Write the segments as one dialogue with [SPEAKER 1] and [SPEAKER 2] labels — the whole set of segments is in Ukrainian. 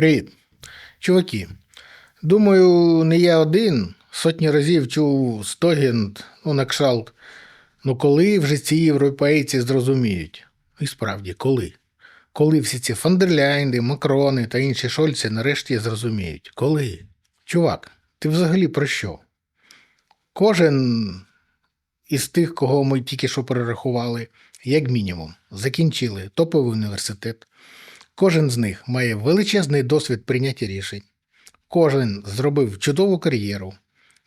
[SPEAKER 1] Привіт. Чуваки. Думаю, не я один. Сотні разів чув стогін, ну, на кшалт. Ну коли вже ці європейці зрозуміють? І справді, коли? Коли всі ці Фандерляйнди, Макрони та інші Шольці нарешті зрозуміють? Коли? Чувак, ти взагалі про що? Кожен із тих, кого ми тільки що перерахували, як мінімум, закінчили топовий університет. Кожен з них має величезний досвід прийняття рішень. Кожен зробив чудову кар'єру.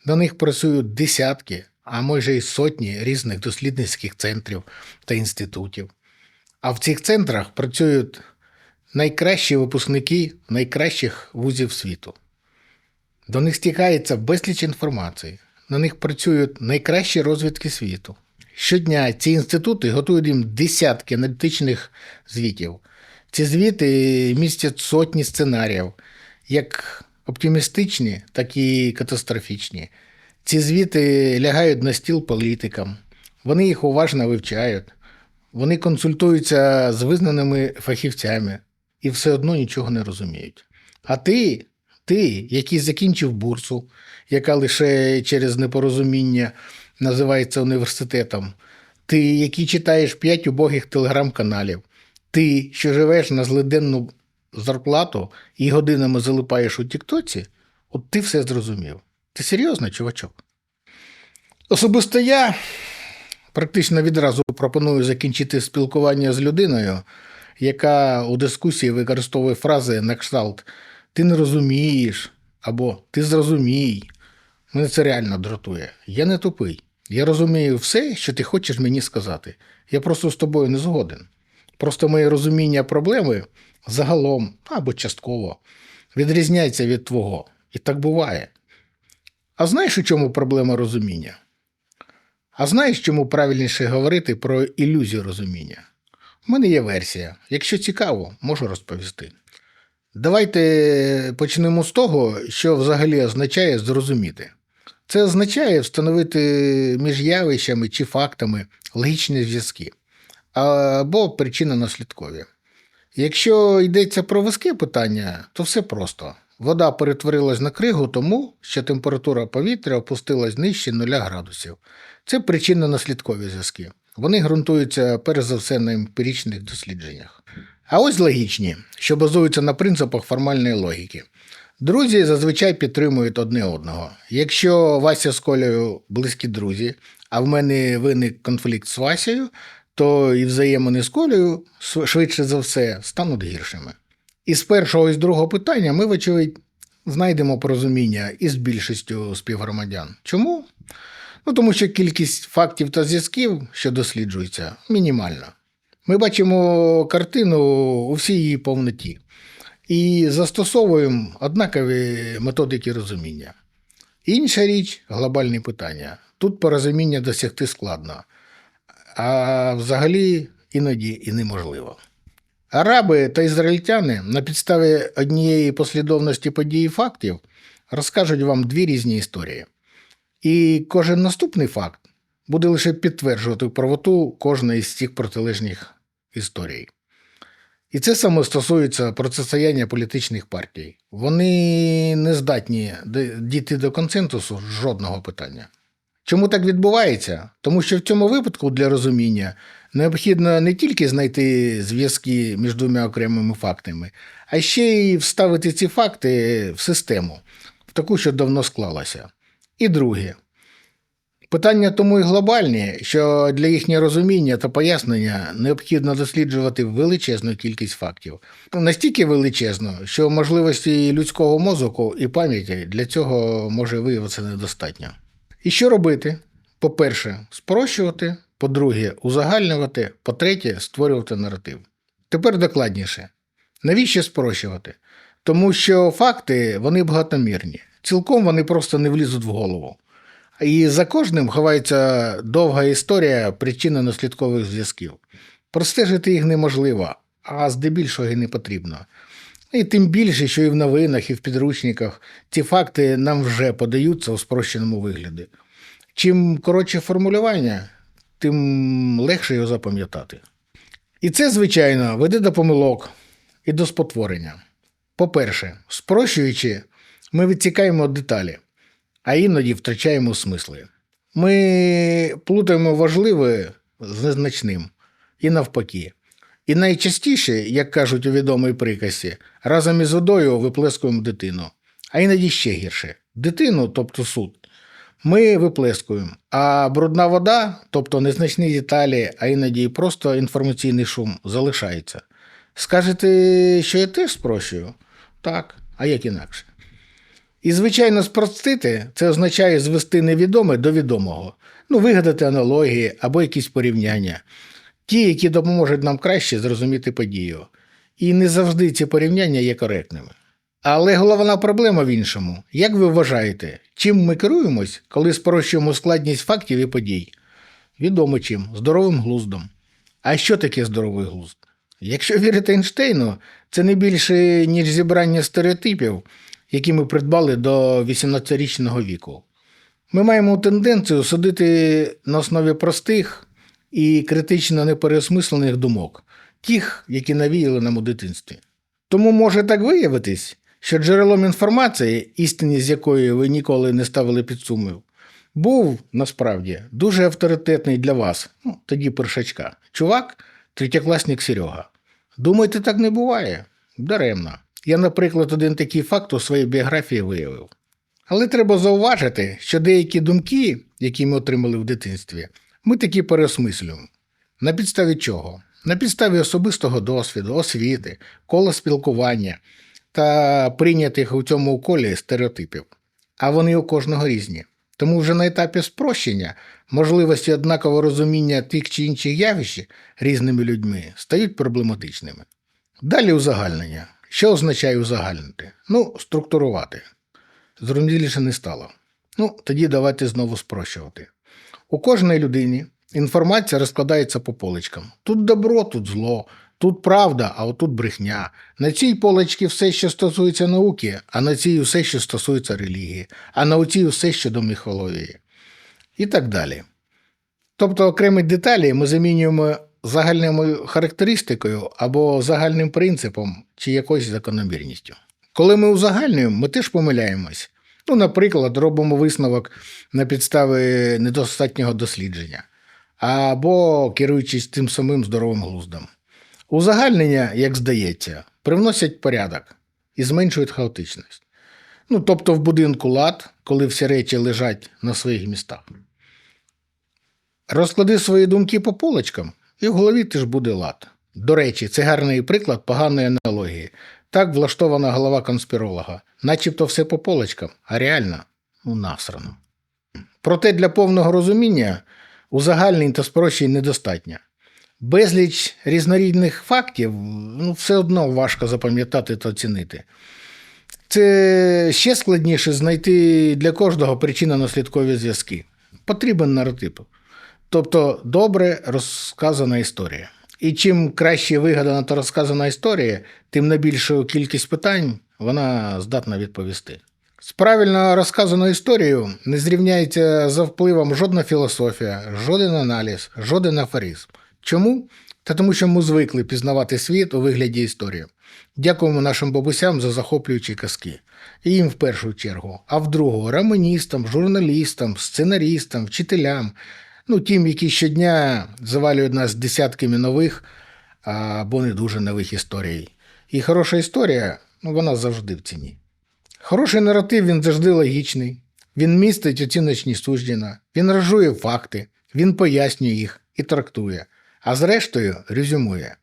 [SPEAKER 1] На них працюють десятки, а може й сотні різних дослідницьких центрів та інститутів. А в цих центрах працюють найкращі випускники найкращих вузів світу. До них стікається безліч інформації. На них працюють найкращі розвідки світу. Щодня ці інститути готують їм десятки аналітичних звітів. Ці звіти містять сотні сценаріїв, як оптимістичні, так і катастрофічні. Ці звіти лягають на стіл політикам, вони їх уважно вивчають, вони консультуються з визнаними фахівцями і все одно нічого не розуміють. А ти, ти, який закінчив бурсу, яка лише через непорозуміння називається університетом, ти, який читаєш п'ять убогих телеграм-каналів, ти, що живеш на злиденну зарплату і годинами залипаєш у Тіктоці, от ти все зрозумів. Ти серйозно, чувачок? Особисто я практично відразу пропоную закінчити спілкування з людиною, яка у дискусії використовує фрази на кшталт Ти не розумієш або Ти зрозумій. Мене це реально дратує. Я не тупий. Я розумію все, що ти хочеш мені сказати. Я просто з тобою не згоден. Просто моє розуміння проблеми загалом або частково відрізняється від твого. І так буває. А знаєш, у чому проблема розуміння? А знаєш, чому правильніше говорити про ілюзію розуміння? У мене є версія. Якщо цікаво, можу розповісти. Давайте почнемо з того, що взагалі означає зрозуміти. Це означає встановити між явищами чи фактами логічні зв'язки або причинно-наслідкові. Якщо йдеться про вузьке питання, то все просто. Вода перетворилась на кригу тому, що температура повітря опустилась нижче 0 градусів. Це причинно-наслідкові зв'язки. Вони ґрунтуються перш за все на емпіричних дослідженнях. А ось логічні, що базуються на принципах формальної логіки. Друзі зазвичай підтримують одне одного. Якщо Вася з Колею близькі друзі, а в мене виник конфлікт з Васею, то і взаємини з Колею швидше за все стануть гіршими. І з першого і з другого питання ми, вочевидь, знайдемо порозуміння із більшістю співгромадян. Чому? Ну, тому що кількість фактів та зв'язків, що досліджуються, мінімальна. Ми бачимо картину у всій її повноті і застосовуємо однакові методики розуміння. Інша річ глобальні питання. Тут порозуміння досягти складно, а взагалі іноді і неможливо. Араби та ізраїльтяни на підставі однієї послідовності подій і фактів розкажуть вам дві різні історії. І кожен наступний факт буде лише підтверджувати правоту кожної з цих протилежних історій. І це саме стосується протистояння політичних партій. Вони не здатні дійти до консенсусу жодного питання. Чому так відбувається? Тому що в цьому випадку для розуміння необхідно не тільки знайти зв'язки між двома окремими фактами, а ще й вставити ці факти в систему, в таку, що давно склалася. І друге. Питання тому і глобальні, що для їхнього розуміння та пояснення необхідно досліджувати величезну кількість фактів. Настільки величезно, що можливості людського мозку і пам'яті для цього може виявитися недостатньо. І що робити? По-перше, спрощувати, по-друге, узагальнювати, по-третє, створювати наратив. Тепер докладніше. Навіщо спрощувати? Тому що факти вони багатомірні, цілком вони просто не влізуть в голову. І за кожним ховається довга історія причинно-наслідкових зв'язків. Простежити їх неможливо, а здебільшого і не потрібно. І тим більше, що і в новинах, і в підручниках ці факти нам вже подаються у спрощеному вигляді. Чим коротше формулювання, тим легше його запам'ятати. І це, звичайно, веде до помилок і до спотворення. По-перше, спрощуючи, ми відтікаємо деталі, а іноді втрачаємо смисли. Ми плутаємо важливе з незначним і навпаки. І найчастіше, як кажуть у відомій приказці, разом із водою виплескуємо дитину. А іноді ще гірше. Дитину, тобто суд, ми виплескуємо. А брудна вода, тобто незначні деталі, а іноді і просто інформаційний шум, залишається. Скажете, що я теж спрощую? Так, а як інакше? І, звичайно, спростити це означає звести невідоме до відомого, ну, вигадати аналогії або якісь порівняння, ті, які допоможуть нам краще зрозуміти подію. І не завжди ці порівняння є коректними. Але головна проблема в іншому. Як ви вважаєте, чим ми керуємось, коли спрощуємо складність фактів і подій? Відомо чим здоровим глуздом. А що таке здоровий глузд? Якщо вірити Ейнштейну, це не більше, ніж зібрання стереотипів, які ми придбали до 18-річного віку. Ми маємо тенденцію судити на основі простих і критично непереосмислених думок, тих, які навіяли нам у дитинстві. Тому може так виявитись, що джерелом інформації, істинність з якої ви ніколи не ставили під сумнів, був насправді дуже авторитетний для вас, ну, тоді першачка, чувак, третєкласник Серега. Думаєте, так не буває? Даремно. Я, наприклад, один такий факт у своїй біографії виявив. Але треба зауважити, що деякі думки, які ми отримали в дитинстві, ми таки переосмислюємо. На підставі чого? На підставі особистого досвіду, освіти, кола спілкування та прийнятих у цьому колі стереотипів. А вони у кожного різні. Тому вже на етапі спрощення можливості однакового розуміння тих чи інших явищ різними людьми стають проблематичними. Далі узагальнення. Що означає узагальнити? Ну, структурувати. Зрозуміліше не стало. Ну, тоді давайте знову спрощувати. У кожної людині інформація розкладається по поличкам. Тут добро, тут зло, тут правда, а отут брехня. На цій поличці все, що стосується науки, а на цій все, що стосується релігії, а на оцій все, що до міфології. І так далі. Тобто окремі деталі ми замінюємо загальною характеристикою або загальним принципом чи якоюсь закономірністю. Коли ми узагальнюємо, ми теж помиляємось. Ну, наприклад, робимо висновок на підставі недостатнього дослідження, або керуючись тим самим здоровим глуздом. Узагальнення, як здається, привносять порядок і зменшують хаотичність. Ну, тобто в будинку лад, коли всі речі лежать на своїх містах. Розклади свої думки по полочкам, і в голові теж буде лад. До речі, це гарний приклад поганої аналогії. Так влаштована голова конспіролога, начебто все по полочкам, а реально ну, насрано. Проте для повного розуміння узагальнень та спрощень недостатньо. Безліч різнорідних фактів ну, все одно важко запам'ятати та оцінити. Це ще складніше знайти для кожного причинно-наслідкові зв'язки. Потрібен наратив. Тобто добре розказана історія. І чим краще вигадана та розказана історія, тим на більшу кількість питань вона здатна відповісти. З правильно розказаною історією не зрівняється за впливом жодна філософія, жоден аналіз, жоден афоризм. Чому? Та тому, що ми звикли пізнавати світ у вигляді історії. Дякуємо нашим бабусям за захоплюючі казки. І їм в першу чергу, а в другу романістам, журналістам, сценарістам, вчителям, ну тим, які щодня завалюють нас десятками нових або не дуже нових історій. І хороша історія, ну вона завжди в ціні. Хороший наратив він завжди логічний, він містить оціночні судження, він ражує факти, він пояснює їх і трактує, а зрештою резюмує.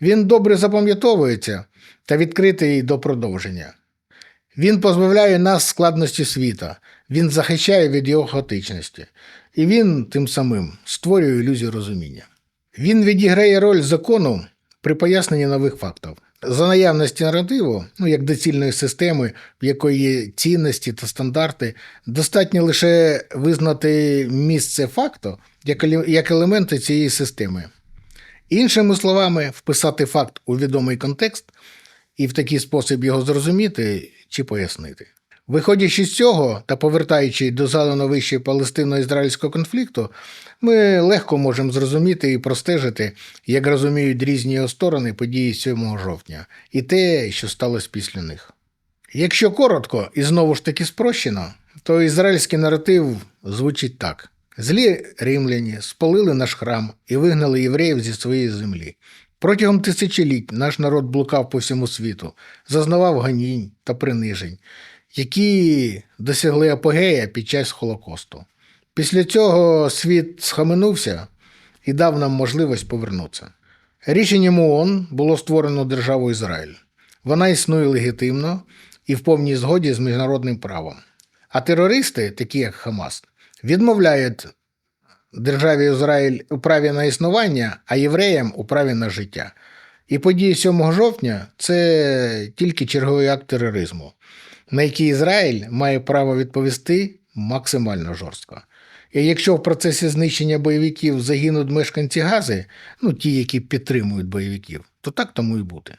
[SPEAKER 1] Він добре запам'ятовується та відкритий до продовження. Він позбавляє нас складності світа, він захищає від його хаотичності, і він тим самим створює ілюзію розуміння. Він відіграє роль закону при поясненні нових фактів. За наявності наративу, ну як доцільної системи, в якої є цінності та стандарти, достатньо лише визнати місце факту як елементи цієї системи. Іншими словами, вписати факт у відомий контекст і в такий спосіб його зрозуміти чи пояснити. Виходячи з цього та повертаючи до задано вище палестино-ізраїльського конфлікту, ми легко можемо зрозуміти і простежити, як розуміють різні його сторони події 7 жовтня і те, що сталося після них. Якщо коротко і знову ж таки спрощено, то ізраїльський наратив звучить так: злі римляні спалили наш храм і вигнали євреїв зі своєї землі. Протягом тисячоліть наш народ блукав по всьому світу, зазнавав ганінь та принижень, які досягли апогея під час Холокосту. Після цього світ схаменувся і дав нам можливість повернутися. Рішенням ООН було створено державу Ізраїль. Вона існує легітимно і в повній згоді з міжнародним правом. А терористи, такі як Хамас, відмовляють державі Ізраїль у праві на існування, а євреям у праві на життя. І події 7 жовтня це тільки черговий акт тероризму, на який Ізраїль має право відповісти максимально жорстко. І якщо в процесі знищення бойовиків загинуть мешканці Гази, ну ті, які підтримують бойовиків, то так тому і бути.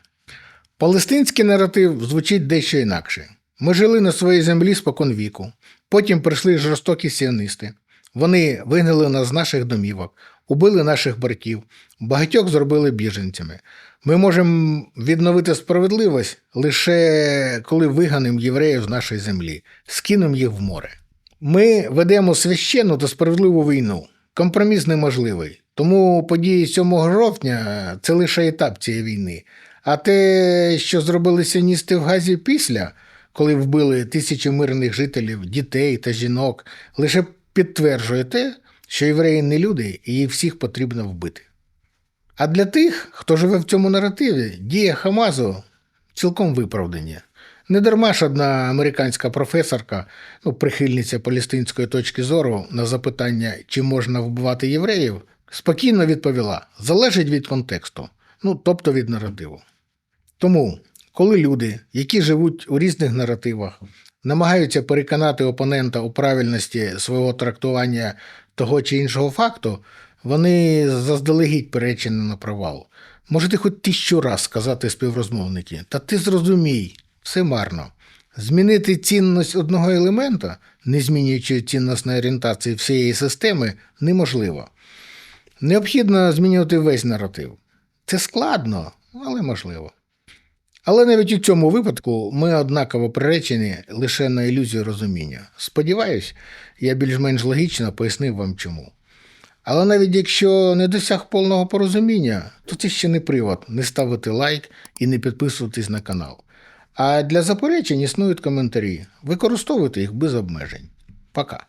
[SPEAKER 1] Палестинський наратив звучить дещо інакше. Ми жили на своїй землі спокон віку. Потім прийшли жорстокі сіонисти. Вони вигнали нас з наших домівок, убили наших братів, багатьох зробили біженцями. Ми можемо відновити справедливість лише коли виганемо євреїв з нашої землі, скинемо їх в море. Ми ведемо священну та справедливу війну. Компроміс неможливий. Тому події 7 жовтня це лише етап цієї війни. А те, що зробили сіоністи в Газі після, коли вбили тисячі мирних жителів, дітей та жінок, лише підтверджує те, що євреї не люди і їх всіх потрібно вбити. А для тих, хто живе в цьому наративі, дія Хамазу цілком виправдані. Не дарма ж одна американська професорка, ну, прихильниця палестинської точки зору на запитання, чи можна вбивати євреїв, спокійно відповіла: залежить від контексту, ну тобто від наративу. Тому, коли люди, які живуть у різних наративах, намагаються переконати опонента у правильності свого трактування того чи іншого факту, вони заздалегідь перечені на провал. Можете хоч тисячу раз сказати співрозмовники, та ти зрозумій, все марно. Змінити цінність одного елемента, не змінюючи цінностної орієнтації всієї системи, неможливо. Необхідно змінювати весь наратив. Це складно, але можливо. Але навіть у цьому випадку ми однаково приречені лише на ілюзію розуміння. Сподіваюсь, я більш-менш логічно пояснив вам чому. Але навіть якщо не досяг повного порозуміння, то це ще не привод не ставити лайк і не підписуватись на канал. А для заперечень існують коментарі. Використовуйте їх без обмежень. Пока.